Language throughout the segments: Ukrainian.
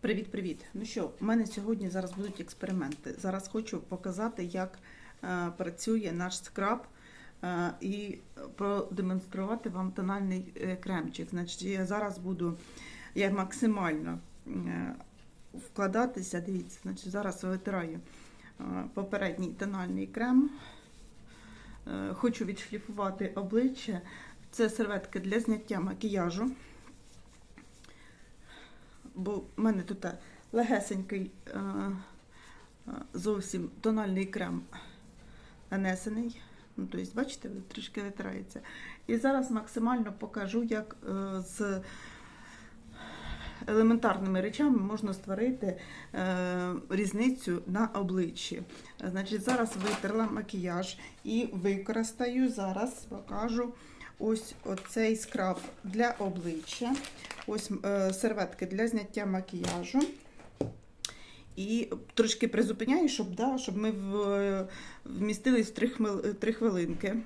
Привіт-привіт! Ну що, у мене сьогодні зараз будуть експерименти. Зараз хочу показати, як е, працює наш скраб е, і продемонструвати вам тональний е, кремчик. Значить, я зараз буду я максимально е, вкладатися. Дивіться, значить, зараз витираю е, попередній тональний крем. Е, хочу відшліфувати обличчя. Це серветки для зняття макіяжу бо в мене тут легесенький е, е, зовсім тональний крем нанесений. Ну, тобто, бачите, трішки витирається. І зараз максимально покажу, як е, з елементарними речами можна створити е, різницю на обличчі. Значить, зараз витерла макіяж і використаю, зараз покажу ось оцей скраб для обличчя. Ось е, серветки для зняття макіяжу. І трошки призупиняю, щоб, да, щоб ми в, вмістились в 3, хмил, 3 хвилинки.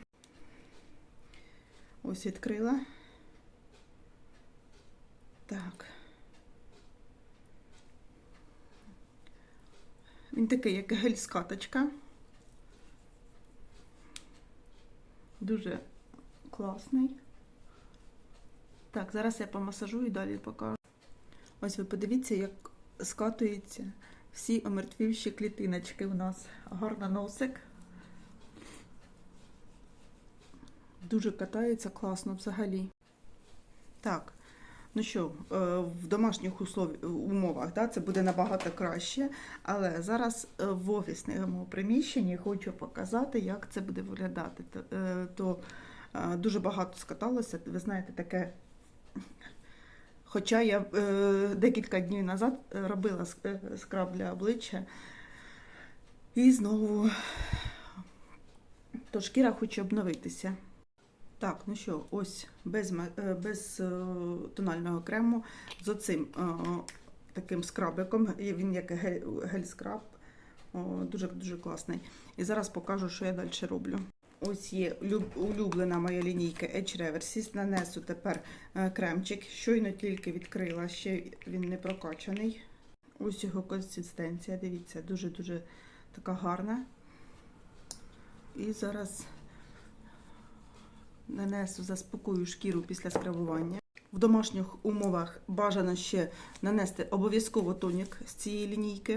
Ось відкрила. Так. Він такий, як гель-скаточка. Дуже класний. Так, зараз я помасажую і далі покажу. Ось ви подивіться, як скатуються всі омертвівші клітиночки у нас. Гарно носик. Дуже катається класно взагалі. Так, ну що, е, в домашніх умовах да, це буде набагато краще, але зараз е, в офісному приміщенні хочу показати, як це буде виглядати. То, е, то дуже багато скаталося, ви знаєте, таке. Хоча я е, декілька днів назад робила е, скраб для обличчя, і знову то шкіра хоче обновитися. Так, ну що, ось без, е, без е, тонального крему з оцим е, таким скрабиком. Він як гель- гель-скраб. Дуже дуже класний. І зараз покажу, що я далі роблю. Ось є улюблена моя лінійка Edge Reversis. Нанесу тепер е, кремчик. Щойно тільки відкрила, ще він не прокачаний. Ось його консистенція. Дивіться, дуже-дуже така гарна. І зараз нанесу, заспокою шкіру після скрабування. В домашніх умовах бажано ще нанести обов'язково тонік з цієї лінійки.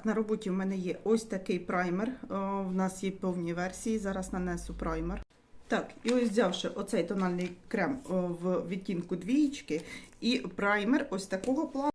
Так, на роботі в мене є ось такий праймер. О, В нас є повні версії. Зараз нанесу праймер. Так, і ось взявши оцей тональний крем о, в відтінку двієчки і праймер ось такого плану.